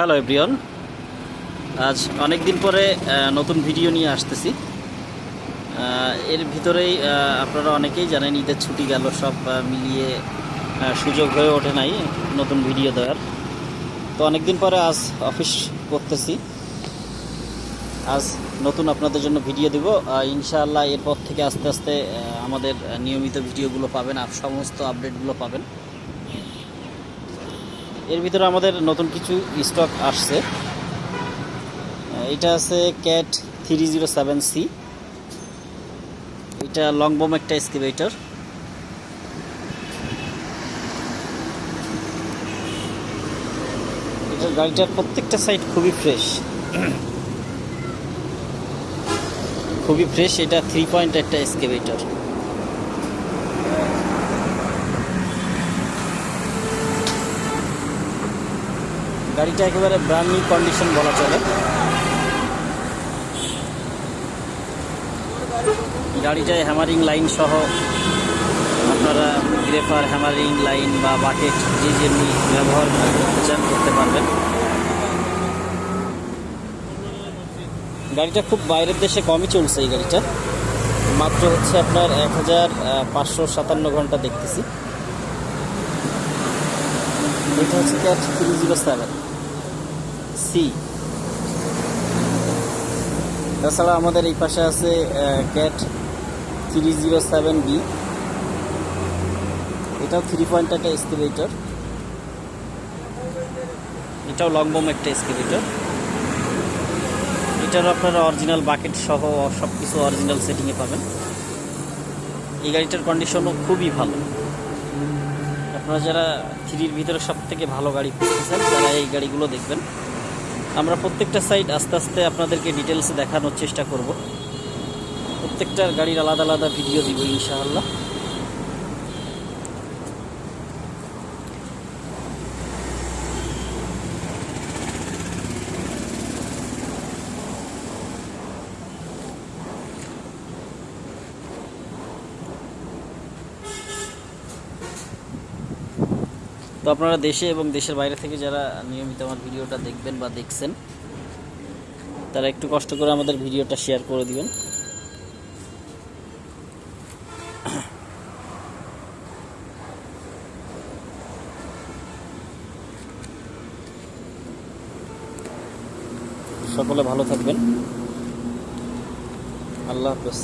Hello everyone আজ অনেক দিন পরে নতুন ভিডিও নিয়ে আসতেছি। এর ভিতরেই আপনারা অনেকেই জানেন, ঈদের ছুটি গেল, সব মিলিয়ে সুযোগ হয়ে ওঠে নাই নতুন ভিডিও দেওয়ার। তো অনেক দিন পরে আজ অফিস করতেছি। আজ নতুন আপনাদের জন্য ভিডিও দিব। ইনশাআল্লাহ এরপর থেকে আস্তে আস্তে আমাদের নিয়মিত ভিডিওগুলো পাবেন আর সমস্ত আপডেটগুলো পাবেন। এর ভিতরে আমাদের নতুন কিছু স্টক আসছে। এটা আছে CAT three zero seven C এটা লং বম একটা এক্সকেভেটর এটার গাড়িটার প্রত্যেকটা সাইড খুবই ফ্রেশ খুবই ফ্রেশ এটা থ্রি পয়েন্ট একটা এক্সকেভেটর গাড়িটা একেবারে ব্র্যান্ড নিউ কন্ডিশন বলা চলে। গাড়িটায় হ্যামারিং লাইন সহ আপনারা গ্রেফার হ্যামারিং লাইন বা বাকেট যে যেমনি ব্যবহার করতে চান করতে পারবেন। গাড়িটা খুব বাইরের দেশে কমই চলছে এই গাড়িটা। মাত্র হচ্ছে আপনার এক হাজার পাঁচশো সাতান্ন ঘণ্টা দেখতেছি। এটা হচ্ছে CAT three zero seven C তাছাড়া আমাদের এই পাশে আছে CAT three zero seven B এটাও থ্রি পয়েন্ট একটা এক্সকেভেটর এটাও লং বম একটা এক্সকেভেটর এটার আপনারা অরিজিনাল বাকেট সহ সব কিছু অরিজিনাল সেটিংয়ে পাবেন। এই গাড়িটার কন্ডিশনও খুবই ভালো। আপনারা যারা থ্রির ভিতরে সব থেকে ভালো গাড়ি খুঁজতেছেন, তারা এই গাড়িগুলো দেখবেন। আমরা প্রত্যেকটা সাইড আস্তে আস্তে আপনাদেরকে ডিটেলসে দেখানোর চেষ্টা করব। প্রত্যেকটার গাড়ির আলাদা আলাদা ভিডিও দিব ইনশাআল্লাহ। তো আপনারা দেশে এবং দেশের বাইরে থেকে যারা নিয়মিত আমার ভিডিওটা দেখবেন বা দেখছেন, তারা একটু কষ্ট করে আমাদের ভিডিওটা শেয়ার করে দিবেন। সকলে ভালো থাকবেন। আল্লাহ হাফেজ।